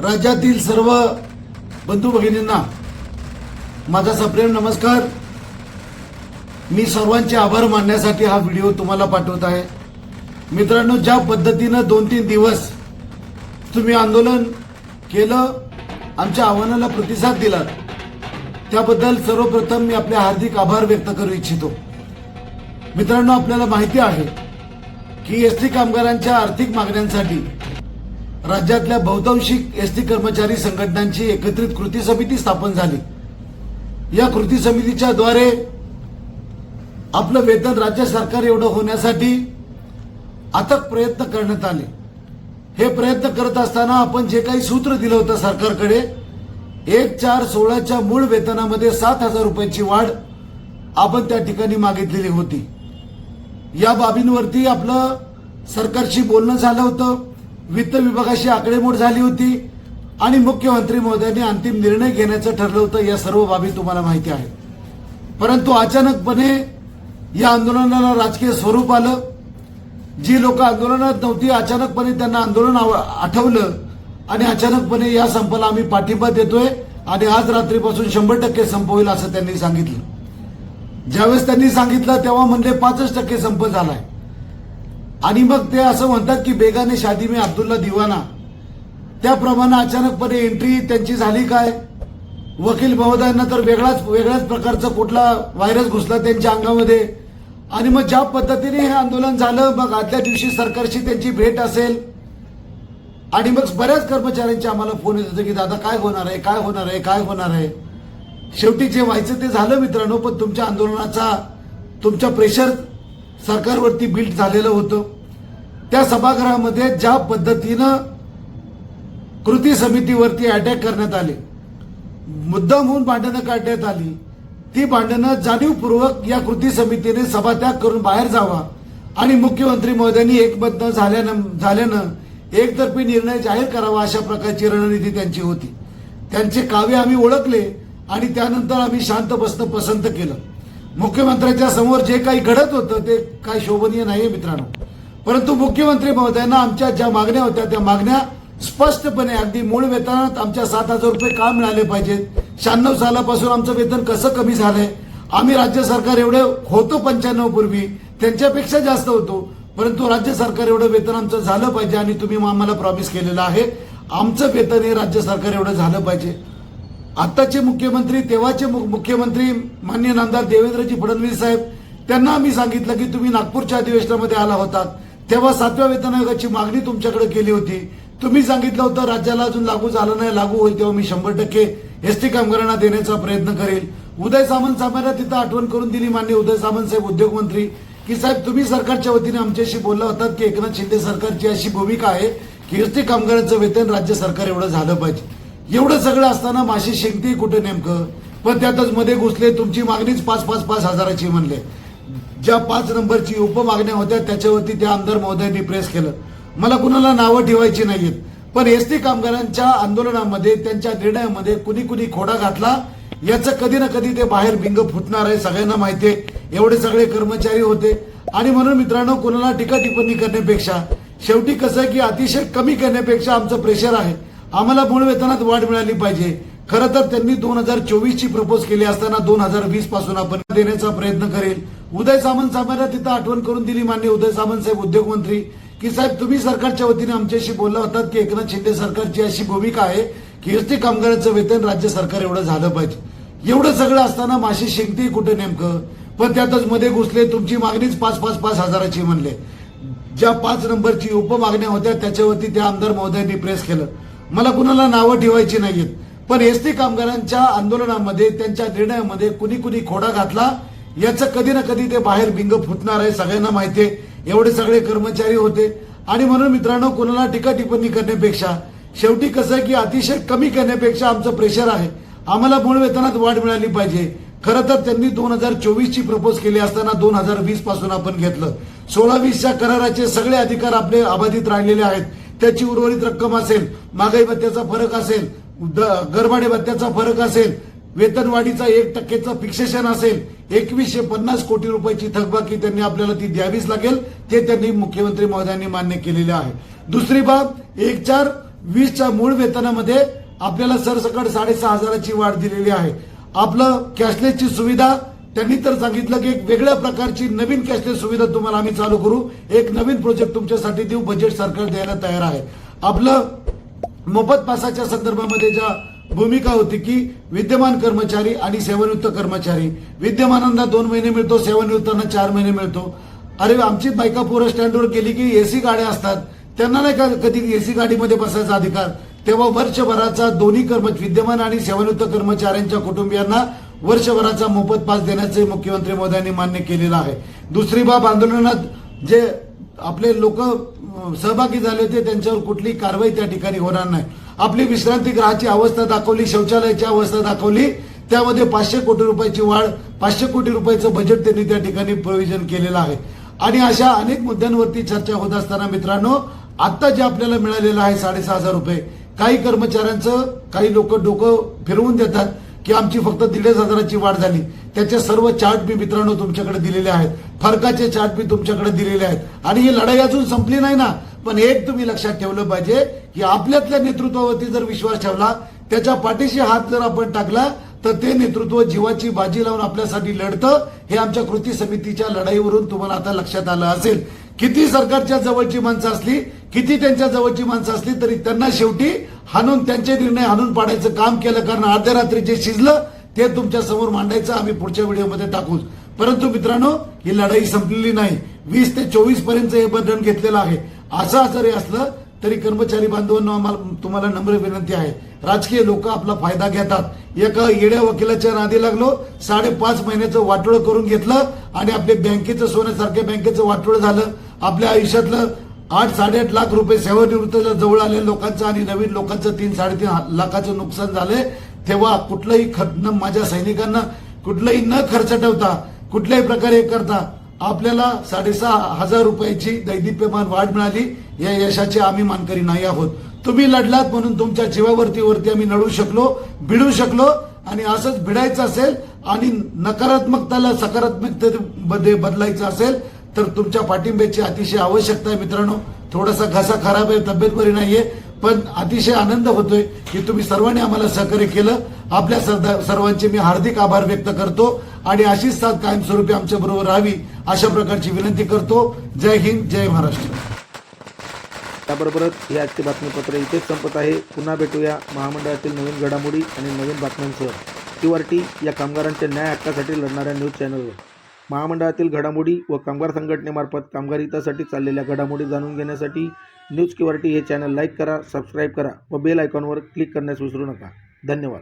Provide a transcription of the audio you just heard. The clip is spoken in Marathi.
राज्यातील सर्व बंधू भगिनींना माझा सप्रेम नमस्कार. मी सर्वांचे आभार मानण्यासाठी हा व्हिडिओ तुम्हाला पाठवत आहे. मित्रांनो ज्या पद्धतीनं दोन तीन दिवस तुम्ही आंदोलन केलं आमच्या आव्हानाला प्रतिसाद दिला त्याबद्दल सर्वप्रथम मी आपले हार्दिक आभार व्यक्त करू इच्छितो. मित्रांनो आपल्याला माहिती आहे की एस टी कामगारांच्या आर्थिक मागण्यांसाठी राज्यातल्या बहुतांशिक एस टी कर्मचारी संघटनांची एकत्रित कृती समिती स्थापन झाली. या कृती समितीच्या द्वारे आपलं वेतन राज्य सरकार एवढं होण्यासाठी अथक प्रयत्न करण्यात आले. हे प्रयत्न करत असताना आपण जे काही सूत्र दिलं होतं सरकारकडे एक चार सोळाच्या मूळ वेतनामध्ये सात हजार रुपयाची वाढ आपण त्या ठिकाणी मागितलेली होती. या बाबींवरती आपलं सरकारशी बोलणं झालं होतं. वित्त विभागाशी आकडेमोड झाली होती आणि मुख्यमंत्री महोदयांनी अंतिम निर्णय घेण्याचं ठरलं होतं या सर्व बाबी तुम्हाला माहिती आहे परंतु अचानकपणे या आंदोलनाला राजकीय स्वरूप आलं. जी लोक आंदोलनात नव्हती अचानकपणे त्यांना आंदोलन आव- आठवलं आणि अचानकपणे या संपाला आम्ही पाठिंबा देतोय आणि आज रात्रीपासून शंभर टक्के संप होईल असं त्यांनी सांगितलं. ज्यावेळेस त्यांनी सांगितलं तेव्हा म्हणले पाचच टक्के संप झालाय. आणि मग ते असं म्हणतात की बेगाने शादी में अब्दुल्ला दिवाना. त्याप्रमाणे अचानकपणे एंट्री त्यांची झाली काय? वकील महोदयांना तर वेगळाच वेगळ्याच प्रकारचा कुठला व्हायरस घुसला त्यांच्या अंगामध्ये. आणि मग ज्या पद्धतीने हे आंदोलन झालं मग आदल्या दिवशी सरकारशी त्यांची भेट असेल. आणि मग बऱ्याच कर्मचाऱ्यांचे आम्हाला फोन येत होते की दादा काय होणार आहे? काय होणार आहे? काय होणार आहे? शेवटी जे व्हायचं ते झालं मित्रांनो पण तुमच्या आंदोलनाचा तुमच्या प्रेशर सरकारवरती बिल्ट झालेलं होतं. त्या सभागृहामध्ये ज्या पद्धतीनं कृती समितीवरती अटॅक करण्यात आले मुद्दाम होऊन भांडणं काढण्यात आली ती भांडणं जाणीवपूर्वक या कृती समितीने सभात्याग करून बाहेर जावा आणि मुख्यमंत्री महोदयांनी एकमत न झाल्यानं झाल्यानं एकतर्फी निर्णय जाहीर करावा अशा प्रकारची रणनीती त्यांची होती. त्यांचे काव्य आम्ही ओळखले आणि त्यानंतर आम्ही शांत बसणं पसंत केलं. मुख्यमंत्र्यांच्या समोर जे काही घडत होतं ते काही शोभनीय नाही मित्रांनो. परंतु मुख्यमंत्री महोदयांना आमच्या ज्या मागण्या होत्या त्या मागण्या स्पष्टपणे अगदी मूळ वेतनात आमच्या सात हजार रुपये का मिळाले पाहिजेत? शहाण्णव सालापासून आमचं वेतन कसं कमी झालंय? आम्ही राज्य सरकार एवढे होतो पंच्याण्णव पूर्वी त्यांच्यापेक्षा जास्त होतो. परंतु राज्य सरकार एवढं वेतन आमचं झालं पाहिजे आणि तुम्ही आम्हाला प्रॉमिस केलेलं आहे. आमचं वेतन हे राज्य सरकार एवढं झालं पाहिजे. आताचे मुख्यमंत्री तेव्हाचे मुख्यमंत्री मान्य नामदार देवेंद्रजी फडणवीस साहेब त्यांना आम्ही सांगितलं की तुम्ही नागपूरच्या अधिवेशनामध्ये आला होता तेव्हा सातव्या वेतन आयोगाची मागणी तुमच्याकडे केली होती. तुम्ही सांगितलं होतं राज्याला अजून लागू झालं नाही लागू होईल तेव्हा मी शंभर टक्के एसटी कामगारांना देण्याचा प्रयत्न करेल. उदय सामंत साहेबांना तिथं आठवण करून दिली मान्य उदय सामंत साहेब उद्योगमंत्री की साहेब तुम्ही सरकारच्या वतीने आमच्याशी बोलला होतात की एकनाथ शिंदे सरकारची अशी भूमिका आहे की एसटी कामगारांचं वेतन राज्य सरकार एवढं झालं पाहिजे. एवढं सगळं असताना माशी शेंगते कुठं नेमकं? पण त्यातच मध्ये घुसले तुमची मागणीच पाच पाच पाच हजाराची म्हणले. ज्या पाच नंबरची उपमागण्या होत्या त्याच्यावरती त्या आमदार महोदयांनी प्रेस केलं. मला कुणाला नावं ठेवायची नाहीयेत. पण एसटी कामगारांच्या आंदोलनामध्ये त्यांच्या निर्णयामध्ये कुणी कुणी खोडा घातला याचं कधी ना कधी ते बाहेर बिंग फुटणार आहे सगळ्यांना माहिती आहे. एवढे सगळे कर्मचारी होते. आणि म्हणून मित्रांनो कुणाला टीका टिप्पणी करण्यापेक्षा शेवटी कसं आहे की अतिशय कमी करण्यापेक्षा आमचं प्रेशर आहे. आम्हाला मूळ वेतनात वाढ मिळाली पाहिजे. खरं तर त्यांनी दोन हजार चोवीस ची प्रपोज केली असताना दोन हजार वीसपासून आपण देण्याचा प्रयत्न करेल. उदय सामंत साहेबांना तिथं आठवण करून दिली मान्य उदय सामंत साहेब उद्योगमंत्री की साहेब तुम्ही सरकारच्या वतीने आमच्याशी बोलला होतात की एकनाथ शिंदे सरकारची अशी भूमिका आहे की एसटी कामगारांचं वेतन राज्य सरकार एवढं झालं पाहिजे. एवढं सगळं असताना माशी शिंकते कुठे नेमकं? पण त्यातच मध्ये घुसले तुमची मागणीच पाच पाच पाच हजाराची म्हणले. ज्या पाच नंबरची उपमागण्या होत्या त्याच्यावरती त्या आमदार महोदयांनी प्रेस केलं. मला कुणाला नावं ठेवायची नाहीयेत पण एसटी कामगारांच्या आंदोलनामध्ये त्यांच्या निर्णयामध्ये कुणी कुणी खोडा घातला याचं कधी ना कधी ते बाहेर बिंग फुटणार आहे सगळ्यांना माहिती आहे. एवढे सगळे कर्मचारी होते. आणि म्हणून मित्रांनो कुणाला टीका टिप्पणी करण्यापेक्षा शेवटी कसं आहे की अतिशय कमी करण्यापेक्षा आमचं प्रेशर आहे. आम्हाला मूळ वेतनात वाढ मिळाली पाहिजे. खरं तर त्यांनी दोन हजार चोवीस ची प्रपोज केली असताना दोन हजार वीसपासून आपण घेतलं. सोळा वीसच्या कराराचे सगळे अधिकार आपले अबाधित राहिलेले आहेत. त्याची उर्वरित रक्कम असेल महागाई भत्त्याचा फरक असेल द- गरबाडे भत्त्याचा फरक असेल वेतनवाढीचा एक टक्केचं फिक्सेशन असेल एकवीसशे पन्नास कोटी रुपयाची थकबाकी त्यांनी आपल्याला ती द्यावीच लागेल ते त्यांनी मुख्यमंत्री महोदयांनी मान्य केलेले आहे. दुसरी बाब एक चार वीसच्या मूळ वेतनामध्ये आपल्याला सरसकट साडेसहा हजाराची वाढ दिलेली आहे. आपलं कॅशलेसची सुविधा त्यांनी तर सांगितलं की एक वेगळ्या प्रकारची नवीन कॅशलेस सुविधा तुम्हाला आम्ही चालू करू. एक नवीन प्रोजेक्ट तुमच्यासाठी देऊ बजेट सरकार द्यायला तयार आहे. आपलं मोफत पासाच्या संदर्भामध्ये ज्या भूमिका होती की विद्यमान कर्मचारी आणि सेवानिवृत्त कर्मचारी. विद्यमानांना दोन महिने मिळतो सेवानिवृत्तांना चार महिने मिळतो. अरे आमची बायका पोरं स्टँडवर गेली की एसी गाड्या असतात. त्यांना नाही का कधी एसी गाडीमध्ये बसायचा अधिकार? तेव्हा वर्षभराचा दोन्ही कर्म विद्यमान आणि सेवानिवृत्त कर्मचाऱ्यांच्या कुटुंबियांना वर्षभराचा मोफत पास देण्याचे मुख्यमंत्री मोदयांनी मान्य केलेलं आहे. दुसरी बाब आंदोलनात जे आपले लोक सहभागी झाले होते त्यांच्यावर कुठली कारवाई त्या ठिकाणी होणार नाही. आपली विश्रांतीगृहाची अवस्था दाखवली शौचालयाची अवस्था दाखवली त्यामध्ये पाचशे कोटी रुपयाची वाढ पाचशे कोटी रुपयाचं बजेट त्यांनी त्या ठिकाणी प्रोव्हिजन केलेलं आहे. आणि अशा अनेक मुद्द्यांवरती चर्चा होत असताना मित्रांनो आता जे आपल्याला मिळालेलं आहे साडेसहा हजार रुपये काही कर्मचाऱ्यांचं काही लोक डोकं फिरवून देतात. की आमची फक्त दीडच हजाराची वाढ झाली. त्याचे सर्व चार्ट मी मित्रांनो तुमच्याकडे दिलेले आहेत. फरकाचे चार्ट मी तुमच्याकडे दिलेले आहेत. आणि ही लढाई अजून संपली नाही ना. पण एक तुम्ही लक्षात ठेवलं पाहिजे की आपल्यातल्या नेतृत्वावरती जर विश्वास ठेवला त्याच्या पाठीशी हात जर आपण टाकला तर ते नेतृत्व जीवाची बाजी लावून आपल्यासाठी लढतं. हे आमच्या कृती समितीच्या लढाईवरून तुम्हाला आता लक्षात आलं असेल. किती सरकारच्या जवळची माणसं असली किती त्यांच्या जवळची माणसं असली तरी त्यांना शेवटी हाणून त्यांचे निर्णय हाणून पाडायचं काम केलं कारण अर्ध्या रात्री जे शिजलं ते तुमच्यासमोर मांडायचं आम्ही पुढच्या व्हिडिओमध्ये टाकूच परंतु मित्रांनो ही लढाई संपलेली नाही. वीस ते चोवीसपर्यंत हे बंधन घेतलेलं आहे. असं जरी असलं तरी कर्मचारी बांधवांना आम्हाला तुम्हाला नम्र विनंती आहे. राजकीय लोक आपला फायदा घेतात. एका येड्या वकिलाच्या नादी लागलो साडेपाच महिन्याचं वाटोळं करून घेतलं आणि आपले बँकेचं सोन्यासारख्या बँकेचं वाटोळं झालं. आपल्या आयुष्यातलं आठ साडेआठ लाख रुपये सेवानिवृत्तीला जवळ आले लोकांचं आणि नवीन लोकांचं तीन साडेतीन लाखाचं नुकसान झालंय. तेव्हा कुठलंही खतन माझ्या सैनिकांना कुठलंही न खर्च ठेवता कुठल्याही प्रकारे करता आपल्याला साडेसहा हजार रुपयाची दैदिप्यमान वाढ मिळाली. या यशाचे आम्ही मानकरी नाही आहोत. तुम्ही लढलात म्हणून तुमच्या जीवावरती वरती आम्ही लढू शकलो भिडू शकलो. आणि असंच भिडायचं असेल आणि नकारात्मकताला सकारात्मकतेमध्ये बदलायचं असेल तर तुमच्या पाठिंब्याची अतिशय आवश्यकता आहे मित्रांनो. थोडासा घसा खराब आहे तब्येत बरी नाहीये पण अतिशय आनंद होतोय की तुम्ही सर्वांनी आम्हाला सहकार्य केलं. आपल्या सर्वांचे मी हार्दिक आभार व्यक्त करतो आणि अशीच साथ कायमस्वरूपी आमच्या बरोबर राहावी अशा प्रकारची विनंती करतो. जय हिंद जय महाराष्ट्र. त्याबरोबरच हे आजचे बातमीपत्र इथेच संपत आहे. पुन्हा भेटूया महामंडळातील नवीन घडामोडी आणि नवीन बातम्यांसह. टी या कामगारांच्या न्याय हक्कासाठी लढणाऱ्या न्यूज चॅनलवर. महामंडळातील घडामोडी व कामगार संघटनेमार्फत कामगार हितासाठी चाललेल्या घडामोडी जाणून घेण्यासाठी न्यूज किवारटी हे चॅनल लाईक करा सबस्क्राईब करा व बेल आयकॉनवर क्लिक करण्यास विसरू नका. धन्यवाद.